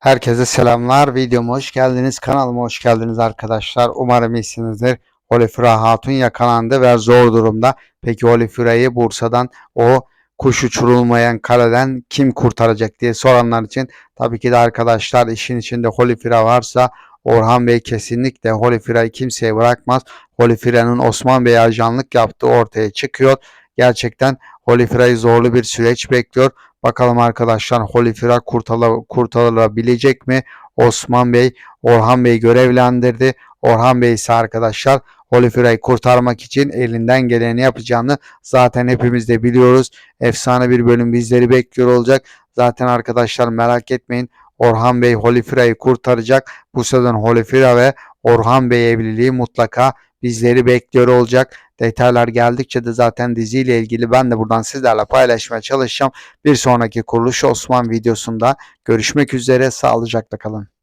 Herkese selamlar. Videoma hoş geldiniz. Kanalıma hoş geldiniz arkadaşlar. Umarım iyisinizdir. Olifera Hatun yakalandı ve zor durumda. Peki Olifera'yı Bursa'dan o kuş uçurulmayan kaleden kim kurtaracak diye soranlar için tabii ki de arkadaşlar işin içinde Olifera varsa Orhan Bey kesinlikle Olifera'yı kimseye bırakmaz. Olifera'nın Osman Bey ajanlık yaptığı ortaya çıkıyor. Gerçekten Olifera'yı zorlu bir süreç bekliyor. Bakalım arkadaşlar Holifira kurtarı- kurtarılabilecek mi? Osman Bey, Orhan Bey görevlendirdi. Orhan Bey ise arkadaşlar Holifira'yı kurtarmak için elinden geleni yapacağını zaten hepimiz de biliyoruz. Efsane bir bölüm bizleri bekliyor olacak. Zaten arkadaşlar merak etmeyin. Orhan Bey Holifira'yı kurtaracak. Bu sezon Holifira ve Orhan Bey evliliği mutlaka bizleri bekliyor olacak. Detaylar geldikçe de zaten diziyle ilgili ben de buradan sizlerle paylaşmaya çalışacağım. Bir sonraki kuruluş Osman videosunda görüşmek üzere. Sağlıcakla kalın.